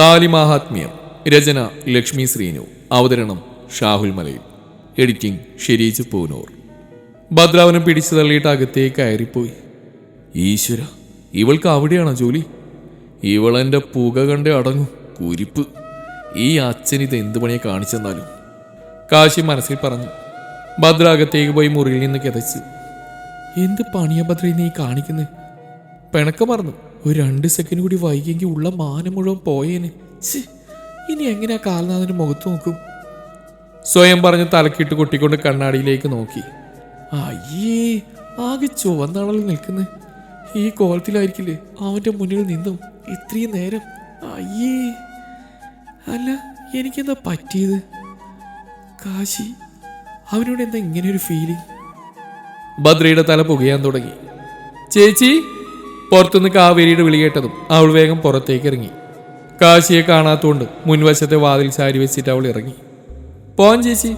താലി മാഹാത്മ്യം രചന ലക്ഷ്മി ശ്രീനു. അവതരണം ഷാഹുൽ മലയിൽ. എഡിറ്റിംഗ് ഷെരീജ് പൂനൂർ. ഭദ്രാവനം പിടിച്ചു തള്ളിയിട്ട് അകത്തേക്ക് കയറിപ്പോയി. ഈശ്വര ഇവൾക്ക് അവിടെയാണോ ജോലി? ഇവളെന്റെ പുക കണ്ട് അടങ്ങും. കുരിപ്പ്. ഈ അച്ഛൻ ഇത് എന്ത് പണിയെ കാണിച്ചെന്നാലും. കാശി മനസ്സിൽ പറഞ്ഞു. ഭദ്ര അകത്തേക്ക് പോയി മുറിയിൽ നിന്ന് കിതച്ച്. എന്ത് പണിയാ ഭദ്ര നീ കാണിക്കുന്നത് പിണക്കം മറന്നു. ഒരു രണ്ട് സെക്കൻഡ് കൂടി വൈകിയെങ്കിൽ ഉള്ള മാനം മുഴുവൻ പോയേനെ. ഇനി ഇനി എങ്ങനെയാ കാൽനാഥന്റെ മുഖത്ത് നോക്കും? സ്വയം പറഞ്ഞ് തലക്കിട്ട് കൊട്ടിക്കൊണ്ട് കണ്ണാടിയിലേക്ക് നോക്കി. അയ്യേ ആകെ ചുവന്നാണല്ലോ നിൽക്കുന്നത് ഈ കോലത്തിലായിരിക്കില്ലേ അവന്റെ മുന്നിൽ നിന്നും ഇത്രയും നേരം? അയ്യേ അല്ല എനിക്കെന്താ പറ്റിയത്? കാശി അവനോട് എന്താ ഇങ്ങനെ ഒരു ഫീലിംഗ് ഭദ്രയുടെ തല പുകയാൻ തുടങ്ങി. ചേച്ചി പുറത്തുനിന്ന് കാവേരിയുടെ വിളി കേട്ടതും അവൾ വേഗം പുറത്തേക്ക് ഇറങ്ങി. കാശിയെ കാണാത്തോണ്ട് മുൻവശത്തെ വാതിൽ ചാരി വെച്ചിട്ട് അവൾ ഇറങ്ങി. പോൻ ചേച്ചി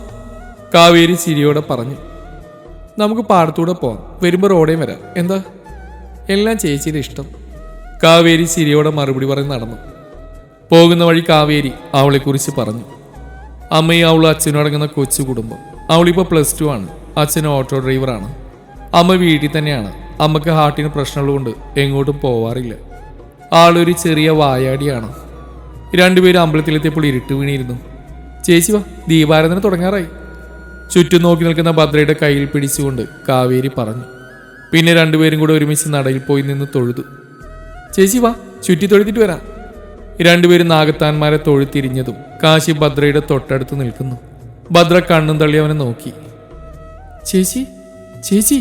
കാവേരി ചിരിയോടെ പറഞ്ഞു. നമുക്ക് പാടത്തൂടെ പോവാം. വരുമ്പോൾ റോഡേ വരാം. എന്താ? എല്ലാം ചേച്ചിയുടെ ഇഷ്ടം. കാവേരി ചിരിയോടെ മറുപടി പറഞ്ഞ് നടന്നു. പോകുന്ന വഴി കാവേരി അവളെക്കുറിച്ച് പറഞ്ഞു. അമ്മയും അവളും അച്ഛനും അടങ്ങുന്ന കൊച്ചു കുടുംബം. അവളിപ്പോൾ പ്ലസ് ടു ആണ്. അച്ഛൻ ഓട്ടോ ഡ്രൈവറാണ്. അമ്മ വീട്ടിൽ തന്നെയാണ്. അമ്മയ്ക്ക് ഹാർട്ടിന് പ്രശ്നമുള്ളതുകൊണ്ട് എങ്ങോട്ടും പോവാറില്ല. ആളൊരു ചെറിയ വായാടിയാണ്. രണ്ടുപേരും അമ്പലത്തിലെത്തിയപ്പോൾ ഇരുട്ട് വീണിരുന്നു. ചേച്ചി വാ ദീപാരാധന തുടങ്ങാറായി. ചുറ്റും നോക്കി നിൽക്കുന്ന ഭദ്രയുടെ കയ്യിൽ പിടിച്ചുകൊണ്ട് കാവേരി പറഞ്ഞു. പിന്നെ രണ്ടുപേരും കൂടെ ഒരുമിച്ച് നടയിൽ പോയി നിന്ന് തൊഴുതു. ചേച്ചി വാ ചുറ്റി തൊഴുത്തിട്ട് വരാം. രണ്ടുപേരും നാഗത്താന്മാരെ തൊഴുത്തിരിഞ്ഞതും കാശി ഭദ്രയുടെ തൊട്ടടുത്ത് നിൽക്കുന്നു. ഭദ്ര കണ്ണും തള്ളി അവനെ നോക്കി. ചേച്ചി ചേച്ചി.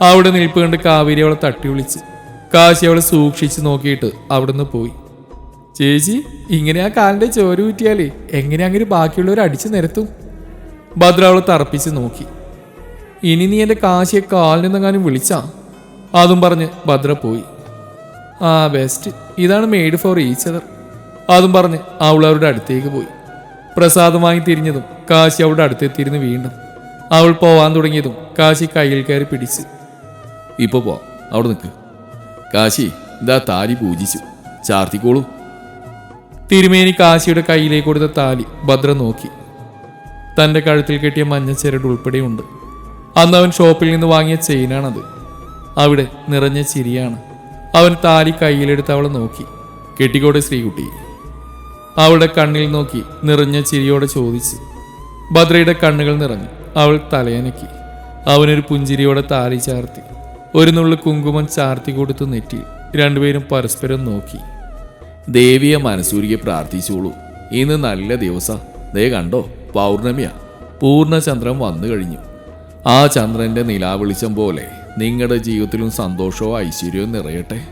അവിടെ നിൽപ്പ് കണ്ട് കാവേരി അവളെ തട്ടി വിളിച്ച്. കാശി അവളെ സൂക്ഷിച്ച് നോക്കിയിട്ട് അവിടുന്ന് പോയി. ചേച്ചി ഇങ്ങനെ ആ കാലിന്റെ ചോര ഊറ്റിയാലേ എങ്ങനെ അങ്ങനെ ബാക്കിയുള്ളവർ അടിച്ചു നിരത്തും? ഭദ്ര അവളെ തറപ്പിച്ച് നോക്കി. ഇനി നീ എന്റെ കാശിയെ കാലിനെന്നെങ്ങാനും വിളിച്ചാ? അതും പറഞ്ഞ് ഭദ്ര പോയി. ആ ബെസ്റ്റ് ഇതാണ് മെയ്ഡ് ഫോർ ഈച്ച് അതർ അതും പറഞ്ഞ് അവൾ അവരുടെ അടുത്തേക്ക് പോയി. പ്രസാദം വാങ്ങി തിരിഞ്ഞതും കാശി അവളുടെ അടുത്തെത്തിയിരുന്നു വീണ്ടും. അവൾ പോവാൻ തുടങ്ങിയതും കാശി കയ്യിൽ കയറി പിടിച്ച്. ഇപ്പൊ പോ അവിടെ നിൽക്ക് കാശി ഇതാ താലി പൂജിച്ചു. ചാർത്തിക്കോളൂ. തിരുമേനി കാശിയുടെ കയ്യിലേക്ക് കൊടുത്ത താലി ഭദ്ര നോക്കി. തന്റെ കഴുത്തിൽ കെട്ടിയ മഞ്ഞ ചരട് ഉൾപ്പെടെയുണ്ട്. അന്ന് അവൻ ഷോപ്പിൽ നിന്ന് വാങ്ങിയ ചെയിനാണത്. അവിടെ നിറഞ്ഞ ചിരിയാണ്. അവൻ താലി കയ്യിലെടുത്ത് അവളെ നോക്കി. കെട്ടിക്കോട്ടെ ശ്രീകുട്ടി. അവളുടെ കണ്ണിൽ നോക്കി നിറഞ്ഞ ചിരിയോടെ ചോദിച്ചു. ഭദ്രയുടെ കണ്ണുകൾ നിറഞ്ഞു. അവൾ തലയനക്കി. അവനൊരു പുഞ്ചിരിയോടെ താലി ചാർത്തി. ഒരു നുള്ളു കുങ്കുമം ചാർത്തി കൊടുത്തു നെറ്റി. രണ്ടുപേരും പരസ്പരം നോക്കി. ദേവിയെ മനസൂരിയെ പ്രാർത്ഥിച്ചോളൂ. ഇന്ന് നല്ല ദിവസം. ദേ കണ്ടോ പൗർണമിയാ. പൂർണചന്ദ്രൻ വന്നു കഴിഞ്ഞു. ആ ചന്ദ്രന്റെ നിലാവെളിച്ചം പോലെ നിങ്ങളുടെ ജീവിതത്തിലും സന്തോഷവും ഐശ്വര്യവും നിറയട്ടെ.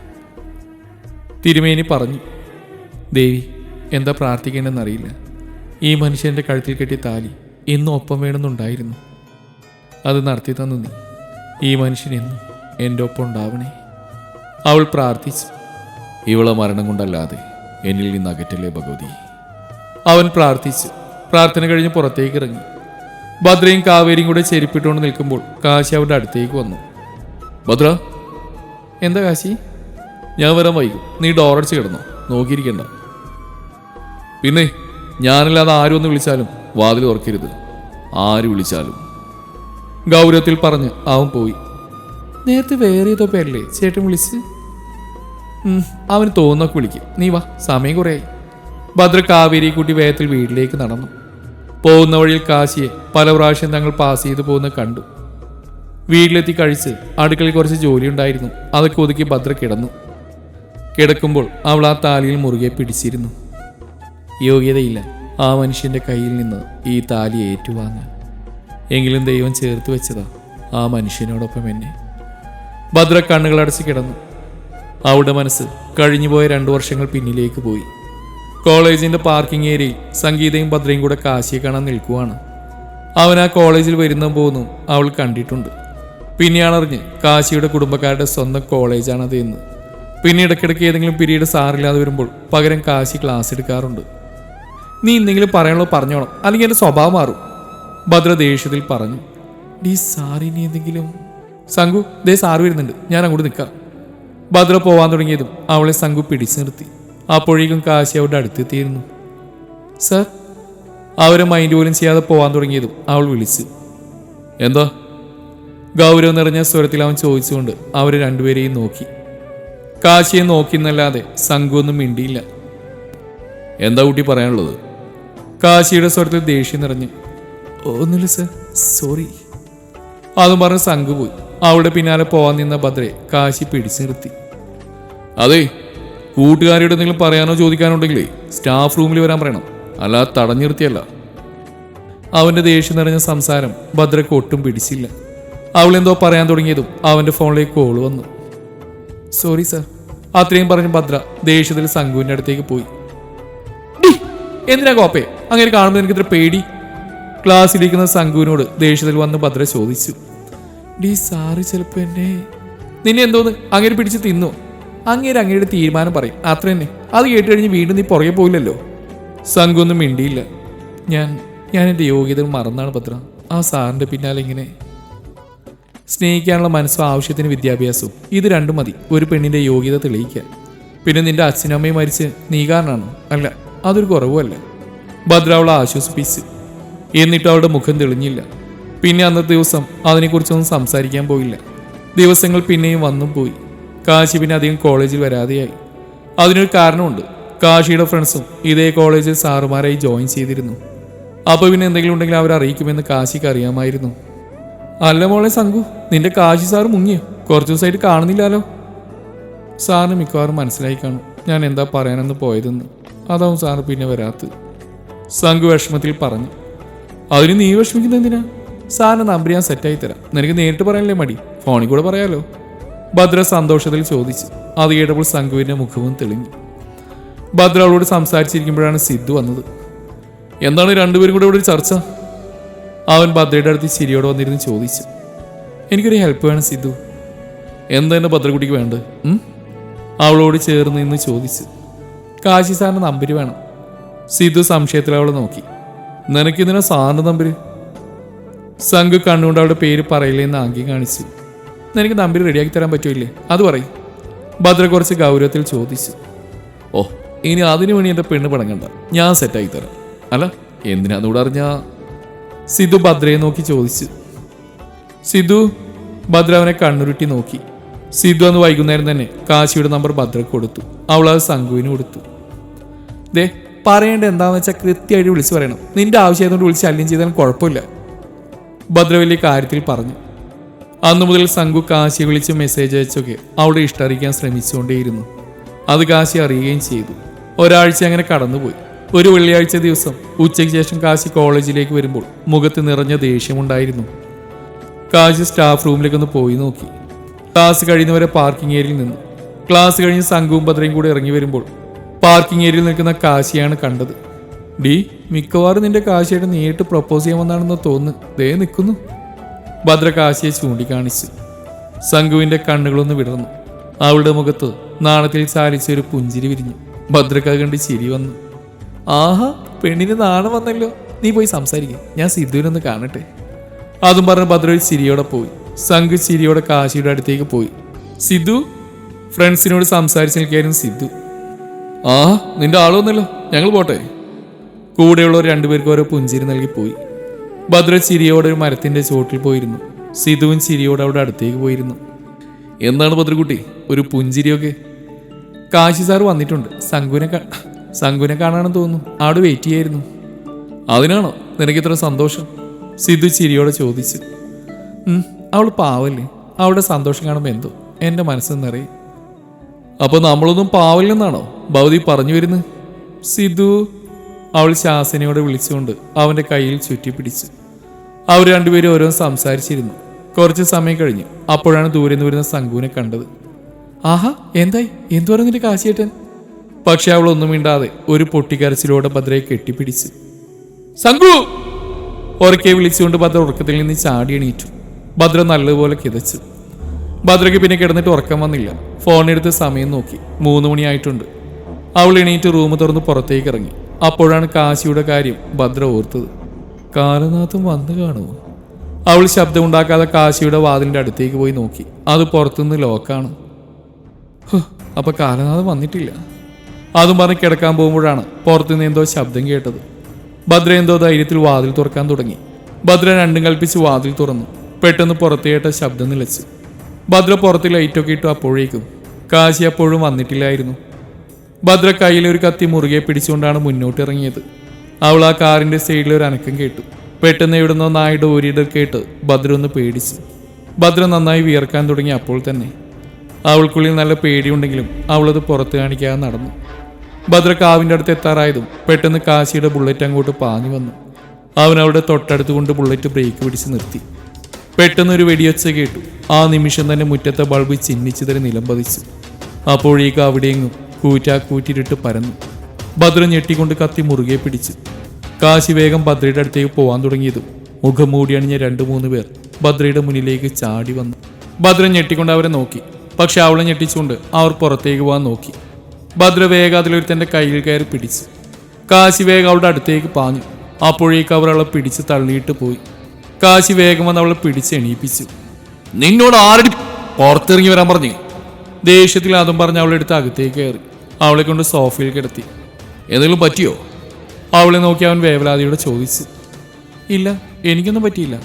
തിരുമേനി പറഞ്ഞു ദേവി എന്താ പ്രാർത്ഥിക്കേണ്ടെന്നറിയില്ല ഈ മനുഷ്യന്റെ കഴുത്തിൽ കെട്ടി താലി ഇന്നും ഒപ്പം വേണമെന്നുണ്ടായിരുന്നു. അത് നടത്തി തന്നു നീ. ഈ മനുഷ്യനെന്നും എന്റെ ഒപ്പം ഉണ്ടാവണേ അവൾ പ്രാർത്ഥിച്ചു. ഇവളെ മരണം കൊണ്ടല്ലാതെ എന്നിൽ നിന്ന് അകറ്റല്ലേ ഭഗവതി. അവൻ പ്രാർത്ഥിച്ചു. പ്രാർത്ഥന കഴിഞ്ഞ് പുറത്തേക്ക് ഇറങ്ങി. ഭദ്രയും കാവേരിയും കൂടെ ചെരുപ്പിട്ടുകൊണ്ട് നിൽക്കുമ്പോൾ കാശി അവരുടെ അടുത്തേക്ക് വന്നു. ഭദ്ര എന്താ കാശി? ഞാൻ വരാൻ വൈകും. നീ ഡോറടിച്ച് കിടന്നോ. നോക്കിയിരിക്കണ്ട. പിന്നെ ഞാനല്ലാതെ ആരും ഒന്ന് വിളിച്ചാലും വാതിൽ തുറക്കരുത്. ആര് വിളിച്ചാലും. ഗൗരവത്തിൽ പറഞ്ഞ് അവൻ പോയി. നേരത്തെ വേറെ ഏതോ പേരല്ലേ? ചേട്ടൻ വിളിച്ച്? അവന് തോന്നൊക്കെ വിളിക്കും. നീ വാ സമയം കുറയായി. ഭദ്ര കാവേരി കൂട്ടി വേഗത്തിൽ വീട്ടിലേക്ക് നടന്നു. പോകുന്ന വഴിയിൽ കാശിയെ പല പ്രാവശ്യം തങ്ങൾ പാസ് ചെയ്തു പോകുന്ന കണ്ടു. വീട്ടിലെത്തി കഴിച്ച് അടുക്കളയിൽ കുറച്ച് ജോലി ഉണ്ടായിരുന്നു. അതൊക്കെ ഒതുക്കി ഭദ്ര കിടന്നു. കിടക്കുമ്പോൾ അവൾ ആ താലിയിൽ മുറുകെ പിടിച്ചിരുന്നു. യോഗ്യതയില്ല ആ മനുഷ്യന്റെ കയ്യിൽ നിന്ന് ഈ താലി ഏറ്റുവാങ്ങാൻ. എങ്കിലും ദൈവം ചേർത്ത് വെച്ചതാ ആ മനുഷ്യനോടൊപ്പം എന്നെ. ഭദ്ര കണ്ണുകളടച്ച് കിടന്നു. അവളുടെ മനസ്സ് കഴിഞ്ഞുപോയ രണ്ടു വർഷങ്ങൾ പിന്നിലേക്ക് പോയി. കോളേജിന്റെ പാർക്കിംഗ് ഏരിയയിൽ സംഗീതയും ഭദ്രയും കൂടെ കാശിയെ കാണാൻ നിൽക്കുവാണ്. അവൻ ആ കോളേജിൽ വരുന്ന പോകുന്നു അവൾ കണ്ടിട്ടുണ്ട്. പിന്നെയാണ് അറിഞ്ഞ് കാശിയുടെ കുടുംബക്കാരുടെ സ്വന്തം കോളേജാണത് എന്ന്. പിന്നെ ഇടയ്ക്കിടയ്ക്ക് ഏതെങ്കിലും പിരീഡ് സാറില്ലാതെ വരുമ്പോൾ പകരം കാശി ക്ലാസ് എടുക്കാറുണ്ട്. നീ എന്തെങ്കിലും പറയണോ പറഞ്ഞോണം. അല്ലെങ്കിൽ എന്റെ സ്വഭാവം മാറും. ഭദ്ര ദേഷ്യത്തിൽ പറഞ്ഞു. ഡി സാറിനി എന്തെങ്കിലും സംഗു ദേ സാറ് വരുന്നുണ്ട്. ഞാൻ അങ്ങോട്ട് നിൽക്കാം. ഭദ്ര പോവാൻ തുടങ്ങിയതും അവളെ സങ്കു പിടിച്ചു നിർത്തി. അപ്പോഴേക്കും കാശി അവരുടെ അടുത്തെത്തിയിരുന്നു. സർ അവരെ മൈൻഡ് പോലും ചെയ്യാതെ പോവാൻ തുടങ്ങിയതും അവൾ വിളിച്ചു. എന്താ? ഗൗരവം നിറഞ്ഞ സ്വരത്തിൽ അവൻ ചോദിച്ചുകൊണ്ട് അവരെ രണ്ടുപേരെയും നോക്കി. കാശിയെ നോക്കിന്നല്ലാതെ സംഘമൊന്നും മിണ്ടിയില്ല. എന്താ കുട്ടി പറയാനുള്ളത്? കാശിയുടെ സ്വരത്തിൽ ദേഷ്യം നിറഞ്ഞു ഒന്നുമില്ല സർ സോറി. അതും പറഞ്ഞ് സംഘു പോയി. അവളുടെ പിന്നാലെ പോവാൻ നിന്ന ഭദ്രയെ കാശി പിടിച്ചു നിർത്തി. അതെ കൂട്ടുകാരിയുടെ എന്തെങ്കിലും പറയാനോ ചോദിക്കാനോ ഉണ്ടെങ്കിലേ സ്റ്റാഫ് റൂമിൽ വരാൻ പറയണം. അല്ല തടഞ്ഞു നിർത്തിയല്ല. അവന്റെ ദേഷ്യം നിറഞ്ഞ സംസാരം ഭദ്രക്ക് ഒട്ടും പിടിച്ചില്ല. അവൾ എന്തോ പറയാൻ തുടങ്ങിയതും അവന്റെ ഫോണിലേക്ക് കോൾ വന്നു. സോറി സർ അത്രയും പറഞ്ഞ് ഭദ്ര ദേഷ്യത്തിൽ സംഘുവിന്റെ അടുത്തേക്ക് പോയി. "ഡി, എന്തിനാ കോപ്പേ? അങ്ങനെ കാണുമ്പോൾ എനിക്ക് ഇത്ര പേടി? ക്ലാസ്സിലിരിക്കുന്ന സംഘുവിനോട് ദേഷ്യത്തിൽ വന്ന് ഭദ്ര ചോദിച്ചു. ഡി സാറ് ചിലപ്പോ എന്നെ നിന്നെ എന്തോന്ന് അങ്ങനെ പിടിച്ച് തിന്നു? അങ്ങേര് അങ്ങയുടെ തീരുമാനം പറയും. അത്ര തന്നെ. അത് കേട്ട് കഴിഞ്ഞ് വീണ്ടും നീ പുറകെ പോയില്ലല്ലോ? സംഘമൊന്നും മിണ്ടിയില്ല. ഞാൻ ഞാൻ എന്റെ യോഗ്യത മറന്നാണ് പത്ര. ആ സാറിന്റെ പിന്നാലെ ഇങ്ങനെ സ്നേഹിക്കാനുള്ള മനസ്സും ആവശ്യത്തിന് വിദ്യാഭ്യാസവും. ഇത് രണ്ടും മതി. ഒരു പെണ്ണിന്റെ യോഗ്യത തെളിയിക്കാൻ പിന്നെ നിന്റെ അച്ഛനമ്മയും മരിച്ച് നീ കാരണമാണോ അല്ല അതൊരു കുറവുമല്ല. ഭദ്ര അവളെ ആശ്വസിപ്പിച്ചു. എന്നിട്ട് അവളുടെ മുഖം തെളിഞ്ഞില്ല. പിന്നെ അന്നത്തെ ദിവസം അതിനെക്കുറിച്ചൊന്നും സംസാരിക്കാൻ പോയില്ല. ദിവസങ്ങൾ പിന്നെയും വന്നും പോയി. കാശി പിന്നെ അധികം കോളേജിൽ വരാതെയായി. അതിനൊരു കാരണമുണ്ട്. കാശിയുടെ ഫ്രണ്ട്സും ഇതേ കോളേജിൽ സാറുമാരായി ജോയിൻ ചെയ്തിരുന്നു. അപ്പോൾ പിന്നെ എന്തെങ്കിലും ഉണ്ടെങ്കിൽ അവർ അറിയിക്കുമെന്ന് കാശിക്ക് അറിയാമായിരുന്നു. അല്ല മോളെ സംഘു നിന്റെ കാശി സാറ് മുങ്ങിയോ? കുറച്ച് ദിവസമായിട്ട് കാണുന്നില്ലല്ലോ. സാറിന് മിക്കവാറും മനസ്സിലായി കാണും. ഞാൻ എന്താ പറയാനെന്ന് പോയതെന്ന്. അതാവും സാറ് പിന്നെ വരാത്തത്. സംഘു വിഷമത്തിൽ പറഞ്ഞു. അതിന് നീ വിഷമിക്കുന്നത് എന്തിനാ? സാറിന് നമ്പർ ഞാൻ സെറ്റായി തരാം. നിനക്ക് നേരിട്ട് പറയാനല്ലേ മടി? ഫോണിൽ കൂടെ പറയാലോ? ഭദ്ര സന്തോഷത്തിൽ ചോദിച്ചു അത് കേട്ടപ്പോൾ സംഘുവിന്റെ മുഖവും തെളിഞ്ഞു. ഭദ്ര അവളോട് സംസാരിച്ചിരിക്കുമ്പോഴാണ് സിദ്ധു വന്നത്. എന്താണ് രണ്ടുപേരും കൂടെ ഇവിടെ ഒരു ചർച്ച? അവൻ ഭദ്രയുടെ അടുത്ത് ചിരിയോടെ വന്നിരുന്ന് ചോദിച്ചു. എനിക്കൊരു ഹെൽപ്പ് വേണം സിദ്ധു. എന്താ എന്റെ ഭദ്രക്കുട്ടിക്ക് വേണ്ടത്? അവളോട് ചേർന്ന് നിന്ന് ചോദിച്ചു. കാശി സാറിന് നമ്പര് വേണം. സിദ്ധു സംശയത്തിൽ അവളെ നോക്കി. നിനക്കിതിനാ സാറിന്റെ നമ്പര്? സംഘ് കണ്ണുകൊണ്ട് അവളുടെ പേര് പറയില്ലേ എന്ന് ആംഗ്യം കാണിച്ചു. നിനക്ക് നമ്പർ റെഡിയാക്കി തരാൻ പറ്റൂല്ലേ? അത് പറയും. ഭദ്ര കുറച്ച് ഗൗരവത്തിൽ ചോദിച്ചു. ഓ ഇനി അതിനു വേണ്ടി എന്റെ പെണ്ണ് പടങ്ങണ്ട. ഞാൻ സെറ്റാക്കി തരാം. അല്ല എന്തിനാന്നൂടെ അറിഞ്ഞാ? സിദ്ധു ഭദ്രയെ നോക്കി ചോദിച്ചു. സിദ്ധു ഭദ്ര അവനെ കണ്ണുരുട്ടി നോക്കി. സിദ്ധു അന്ന് വൈകുന്നേരം തന്നെ കാശിയുടെ നമ്പർ ഭദ്രക്ക് കൊടുത്തു. അവൾ അത് സംഘുവിന് കൊടുത്തു. ദേ പറയേണ്ട എന്താണെന്ന് വെച്ചാൽ കൃത്യമായിട്ട് വിളിച്ചു പറയണം. നിന്റെ ആവശ്യമായതുകൊണ്ട് വിളിച്ച് ശല്യം ചെയ്താലും കുഴപ്പമില്ല. ഭദ്ര വലിയ കാര്യത്തിൽ പറഞ്ഞു. അന്നു മുതൽ സംഘു കാശി വിളിച്ച് മെസ്സേജ് അയച്ചൊക്കെ അവിടെ ഇഷ്ടറിയിക്കാൻ ശ്രമിച്ചുകൊണ്ടേയിരുന്നു. അത് കാശി അറിയുകയും ചെയ്തു. ഒരാഴ്ച അങ്ങനെ കടന്നുപോയി. ഒരു വെള്ളിയാഴ്ച ദിവസം ഉച്ചയ്ക്ക് ശേഷം കാശി കോളേജിലേക്ക് വരുമ്പോൾ മുഖത്ത് നിറഞ്ഞ ദേഷ്യമുണ്ടായിരുന്നു. കാശി സ്റ്റാഫ് റൂമിലേക്ക് ഒന്ന് പോയി നോക്കി. ക്ലാസ് കഴിയുന്നവരെ പാർക്കിംഗ് ഏരിയയിൽ നിന്നു. ക്ലാസ് കഴിഞ്ഞ് സംഘവും ഭദ്രയും കൂടെ ഇറങ്ങി വരുമ്പോൾ പാർക്കിംഗ് ഏരിയയിൽ നിൽക്കുന്ന കാശിയാണ് കണ്ടത്. ഡി മിക്കവാറും നിന്റെ കാശിയായിട്ട് നേരിട്ട് പ്രപ്പോസ് ചെയ്യാമെന്നാണെന്ന് തോന്നുന്നു. ദേ നിൽക്കുന്നു ഭദ്ര കാശിയെ ചൂണ്ടിക്കാണിച്ചു സംഘുവിന്റെ കണ്ണുകളൊന്ന് വിടർന്നു. അവളുടെ മുഖത്ത് നാണത്തിൽ ചാലിച്ച ഒരു പുഞ്ചിരി വിരിഞ്ഞു. ഭദ്രക്ക കണ്ട് ചിരി വന്നു. ആഹാ പെണ്ണിന് നാണം വന്നല്ലോ. നീ പോയി സംസാരിക്കും. ഞാൻ സിദ്ധുവിനൊന്ന് കാണട്ടെ. അതും പറഞ്ഞ് ഭദ്ര ചിരിയോടെ പോയി. സംഘു ചിരിയോടെ കാശിയുടെ അടുത്തേക്ക് പോയി. സിദ്ധു ഫ്രണ്ട്സിനോട് സംസാരിച്ച് നിൽക്കായിരുന്നു സിദ്ധു. ആ നിന്റെ ആളൊന്നല്ലോ ഞങ്ങൾ പോട്ടെ. കൂടെയുള്ളവർ രണ്ടുപേർക്ക് ഓരോ പുഞ്ചിരി നൽകി പോയി. ഭദ്ര ചിരിയോടെ ഒരു മരത്തിന്റെ ചോട്ടിൽ പോയിരുന്നു. സിധുവും ചിരിയോടെ അവിടെ അടുത്തേക്ക് പോയിരുന്നു. എന്താണ് ഭദ്രകുട്ടി? ഒരു പുഞ്ചിരിയൊക്കെ? കാശി സാർ വന്നിട്ടുണ്ട്. സങ്കുനെ സങ്കുനെ കാണാണെന്ന് തോന്നുന്നു. അവിടെ വെയിറ്റ് ചെയ്യായിരുന്നു. അതിനാണോ? നിനക്ക് ഇത്ര സന്തോഷം? സിധു ചിരിയോടെ ചോദിച്ചു. "ഉം, അവൾ പാവല്ലേ? അവളുടെ സന്തോഷം കാണുമ്പോൾ എന്തോ? എന്റെ മനസ്സെന്ന് നിറയും അപ്പൊ നമ്മളൊന്നും പാവില്ലെന്നാണോ? ഭവതി പറഞ്ഞു വരുന്നത്? സിധു അവൾ ശാസനയോടെ വിളിച്ചുകൊണ്ട് അവന്റെ കയ്യിൽ ചുറ്റിപ്പിടിച്ചു അവർ രണ്ടുപേരും ഓരോ സംസാരിച്ചിരുന്നു. കുറച്ച് സമയം കഴിഞ്ഞു. അപ്പോഴാണ് ദൂരെ നിന്ന് വരുന്ന സംഘുവിനെ കണ്ടത്. ആഹാ എന്തായി? എന്തു പറഞ്ഞു നിന്റെ കാശിയേട്ടൻ? പക്ഷെ അവൾ ഒന്നും മിണ്ടാതെ ഒരു പൊട്ടിക്കരച്ചിലോടെ ഭദ്രയെ കെട്ടിപ്പിടിച്ചു. സംഘു ഉറക്കെ വിളിച്ചുകൊണ്ട് ഭദ്ര ഉറക്കത്തിൽ നിന്ന് ചാടി എണീറ്റു. ഭദ്ര നല്ലതുപോലെ കിതച്ചു. ഭദ്രയ്ക്ക് പിന്നെ കിടന്നിട്ട് ഉറക്കം വന്നില്ല. ഫോണെടുത്ത് സമയം നോക്കി. മൂന്ന് മണിയായിട്ടുണ്ട്. അവൾ എണീറ്റ് റൂം തുറന്ന് പുറത്തേക്ക് ഇറങ്ങി. അപ്പോഴാണ് കാശിയുടെ കാര്യം ഭദ്ര ഓർത്തത്. കാലനാഥം വന്നു കാണുമോ? അവൾ ശബ്ദമുണ്ടാക്കാതെ കാശിയുടെ വാതിലിന്റെ അടുത്തേക്ക് പോയി നോക്കി. അത് പുറത്തുനിന്ന് ലോക്കാണ്. അപ്പോൾ അപ്പൊ കാലനാഥം വന്നിട്ടില്ല. അതും പറഞ്ഞ് കിടക്കാൻ പോകുമ്പോഴാണ് പുറത്തുനിന്ന് എന്തോ ശബ്ദം കേട്ടത്. ഭദ്ര എന്തോ ധൈര്യത്തിൽ വാതിൽ തുറക്കാൻ തുടങ്ങി. ഭദ്ര രണ്ടും കൽപ്പിച്ച് വാതിൽ തുറന്നു. പെട്ടെന്ന് പുറത്തു കേട്ട ശബ്ദം നിലച്ചു. ഭദ്ര പുറത്ത് ലൈറ്റൊക്കെ ഇട്ടു അപ്പോഴേക്കും കാശി അപ്പോഴും വന്നിട്ടില്ലായിരുന്നു. ഭദ്ര കയ്യിൽ ഒരു കത്തി മുറുകെ പിടിച്ചുകൊണ്ടാണ് മുന്നോട്ട് ഇറങ്ങിയത് അവൾ ആ കാറിന്റെ സൈഡിൽ ഒരു അനക്കം കേട്ടു. പെട്ടെന്ന് എവിടുന്നോ നായുടെ ഓരിയിടൽ കേട്ട് ഭദ്ര ഒന്ന് പേടിച്ചു. ഭദ്ര നന്നായി വിയർക്കാൻ തുടങ്ങി അപ്പോൾ തന്നെ. അവൾക്കുള്ളിൽ നല്ല പേടിയുണ്ടെങ്കിലും അവളത് പുറത്ത് കാണിക്കാതെ നടന്നു. ഭദ്ര കാവിന്റെ അടുത്ത് എത്താറായതും പെട്ടെന്ന് കാശിയുടെ ബുള്ളറ്റ് അങ്ങോട്ട് പാഞ്ഞു വന്നു. അവൻ അവളുടെ തൊട്ടടുത്ത് കൊണ്ട് ബുള്ളറ്റ് ബ്രേക്ക് പിടിച്ച് നിർത്തി. പെട്ടെന്ന് ഒരു വെടിയൊച്ച കേട്ടു. ആ നിമിഷം തന്നെ മുറ്റത്തെ ബൾബ് ചിന്നിച്ചിതറി നിലം പതിച്ചു. അപ്പോഴേക്കും അവിടെയെങ്ങും കൂറ്റാ കൂറ്റിരിട്ട് പരന്നു. ഭദ്ര ഞെട്ടിക്കൊണ്ട് കത്തി മുറുകെ പിടിച്ച്. കാശി വേഗം ഭദ്രയുടെ അടുത്തേക്ക് പോവാൻ തുടങ്ങിയതും മുഖം മൂടി അണിഞ്ഞ രണ്ടു മൂന്ന് പേർ ഭദ്രയുടെ മുന്നിലേക്ക് ചാടി വന്നു. ഭദ്ര ഞെട്ടിക്കൊണ്ട് അവരെ നോക്കി. പക്ഷെ അവളെ ഞെട്ടിച്ചുകൊണ്ട് അവർ പുറത്തേക്ക് പോകാൻ നോക്കി. ഭദ്ര വേഗം അതിലൊരുത്തന്റെ കയ്യിൽ കയറി പിടിച്ചു. കാശി വേഗം അവളുടെ അടുത്തേക്ക് പാഞ്ഞു. അപ്പോഴേക്ക് അവർ അവളെ പിടിച്ച് തള്ളിയിട്ട് പോയി. കാശി വേഗം വന്ന് അവളെ പിടിച്ച് എണീപ്പിച്ചു. നിന്നോട് ആരടി പുറത്തിറങ്ങി വരാൻ പറഞ്ഞു? ദേഷ്യത്തിൽ അതും പറഞ്ഞ് അവളെടുത്ത് അകത്തേക്ക് കയറി. അവളെ കൊണ്ട് സോഫയിൽ കിടത്തി. എന്തെങ്കിലും പറ്റിയോ? അവളെ നോക്കി അവൻ വേവലാതിയോട് ചോദിച്ചു. ഇല്ല എനിക്കൊന്നും പറ്റിയില്ല.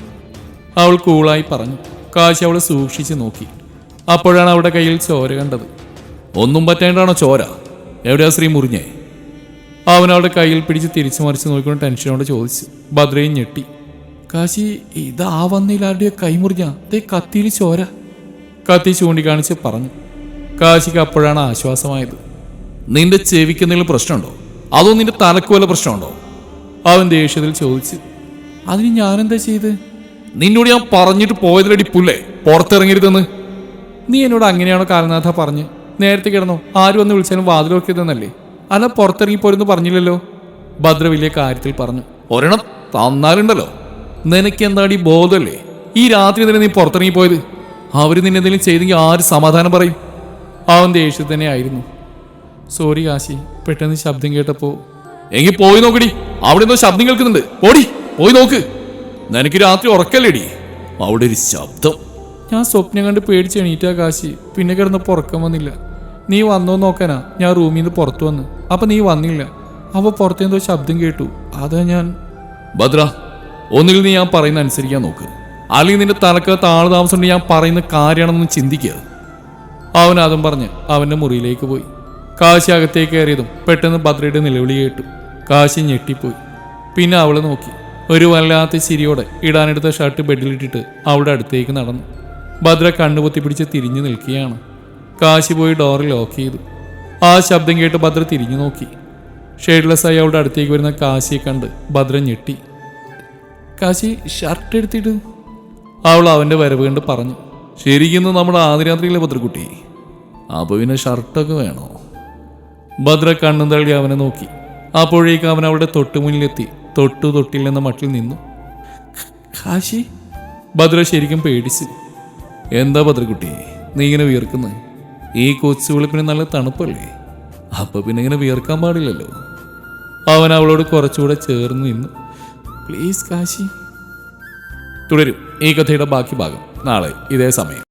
അവൾ കൂളായി പറഞ്ഞു. കാശി അവളെ സൂക്ഷിച്ച് നോക്കി. അപ്പോഴാണ് അവളുടെ കയ്യിൽ ചോര കണ്ടത്. ഒന്നും പറ്റേണ്ടാണോ ചോര? എവിടെയാ ശ്രീ മുറിഞ്ഞേ? അവൻ അവളുടെ കയ്യിൽ പിടിച്ച് തിരിച്ചു മറിച്ച് നോക്കിക്കൊണ്ട് ടെൻഷനോടെ ചോദിച്ചു. ഭദ്രയും ഞെട്ടി. കാശി ഇതാ കൈ കൈമുറിഞ്ഞ ദേ കത്തിയിൽ ചോര. കത്തി ചൂണ്ടിക്കാണിച്ച് പറഞ്ഞു. കാശിക്ക് അപ്പോഴാണ് ആശ്വാസമായത്. നിന്റെ ചെവിക്ക് എന്തെങ്കിലും പ്രശ്നമുണ്ടോ? അതോ നിന്റെ തലക്ക് വല്ല പ്രശ്നമുണ്ടോ? അവൻ ദേഷ്യത്തിൽ ചോദിച്ചു. അതിന് ഞാനെന്താ ചെയ്ത്? നിന്നോട് ഞാൻ പറഞ്ഞിട്ട് പോയതിലടി പുല്ലേ? പുറത്തിറങ്ങരുതെന്ന്. നീ എന്നോട് അങ്ങനെയാണോ കാലനാഥ പറഞ്ഞ്? നേരത്തെ കിടന്നോ? ആര് വന്ന് വിളിച്ചാലും വാതിലോക്കിയതെന്നല്ലേ അല്ല പുറത്തിറങ്ങി പോരെന്ന് പറഞ്ഞില്ലല്ലോ? ഭദ്ര വലിയ കാര്യത്തിൽ പറഞ്ഞു. ഒരെണ്ണം തന്നാലുണ്ടല്ലോ. നിനക്ക് എന്താടി ബോധമല്ലേ? ഈ രാത്രി തന്നെ നീ പുറത്തിറങ്ങി പോയത് അവർ നിന്നെന്തെങ്കിലും ചെയ്തെങ്കിൽ ആര് സമാധാനം പറയും? അവൻ ദേഷ്യത്തിൽ തന്നെ ആയിരുന്നു. സോറി കാശി പെട്ടെന്ന് ശബ്ദം കേട്ടപ്പോ എങ്കിൽ പോയി നോക്കടി. അവിടെ എന്തോ ശബ്ദം കേൾക്കുന്നുണ്ട്. ഓടി പോയി നോക്ക്. നിനക്ക് രാത്രി ഉറക്കല്ലേടി? അവിടെ ഒരു ശബ്ദം. ഞാൻ സ്വപ്നം കണ്ട് പേടിച്ച് എണീറ്റാ കാശി പിന്നെ കിടന്നപ്പോൾ ഉറക്കം വന്നില്ല. നീ വന്നോ നോക്കാനാ. ഞാൻ റൂമിൽ നിന്ന് പുറത്തു വന്ന്. അപ്പൊ നീ വന്നില്ല. അപ്പോൾ പുറത്തെന്തോ ശബ്ദം കേട്ടു. അതാ ഞാൻ ഭദ്ര ഒന്നുകിൽ നീ ഞാൻ പറയുന്ന അനുസരിക്കാൻ നോക്ക്. അല്ലെങ്കിൽ നിന്റെ തലക്കകത്ത് ആൾ താമസം ഞാൻ പറയുന്ന കാര്യമാണെന്ന് ചിന്തിക്കുക അവൻ അതും പറഞ്ഞ് അവന്റെ മുറിയിലേക്ക് പോയി. കാശി അകത്തേക്ക് കയറിയതും പെട്ടെന്ന് ഭദ്രയുടെ നിലവിളി കേട്ടു. കാശി ഞെട്ടിപ്പോയി. പിന്നെ അവളെ നോക്കി. ഒരു വല്ലാത്ത ചിരിയോടെ ഇടാനെടുത്ത ഷർട്ട് ബെഡിലിട്ടിട്ട് അവളുടെ അടുത്തേക്ക് നടന്നു. ഭദ്ര കണ്ണുപൊത്തിപ്പിടിച്ച് തിരിഞ്ഞു നിൽക്കുകയാണ്. കാശി പോയി ഡോർ ലോക്ക് ചെയ്തു. ആ ശബ്ദം കേട്ട് ഭദ്ര തിരിഞ്ഞു നോക്കി. ഷെയ്ഡ്ലെസ് ആയി അവളുടെ അടുത്തേക്ക് വരുന്ന കാശിയെ കണ്ട് ഭദ്ര ഞെട്ടി. കാശി ഷർട്ട് എടുത്തിട്ട്? അവൾ അവന്റെ വരവ് കണ്ട് പറഞ്ഞു. ശരിക്കും നമ്മുടെ ആദിരാത്രിയിലെ ഭദ്രക്കുട്ടി? അപ്പോൾ പിന്നെ ഷർട്ടൊക്കെ വേണോ? ഭദ്ര കണ്ണും തള്ളി അവനെ നോക്കി. അപ്പോഴേക്ക് അവൻ അവളുടെ തൊട്ടു മുന്നിലെത്തി തൊട്ടു തൊട്ടില്ലെന്ന മട്ടിൽ നിന്നു. കാശി? ഭദ്ര ശരിക്കും പേടിച്ചു. എന്താ ഭദ്രക്കുട്ടി നീ ഇങ്ങനെ വിയർക്കുന്നത് ഈ കൊച്ചു വെളുപ്പിന് നല്ല തണുപ്പല്ലേ? അപ്പൊ പിന്നെ ഇങ്ങനെ വിയർക്കാൻ പാടില്ലല്ലോ. അവൻ അവളോട് കുറച്ചുകൂടെ ചേർന്ന് നിന്നു. പ്ലീസ് കാശി. തുടരും. ഈ കഥയുടെ ബാക്കി ഭാഗം നാളെ ഇതേ സമയം.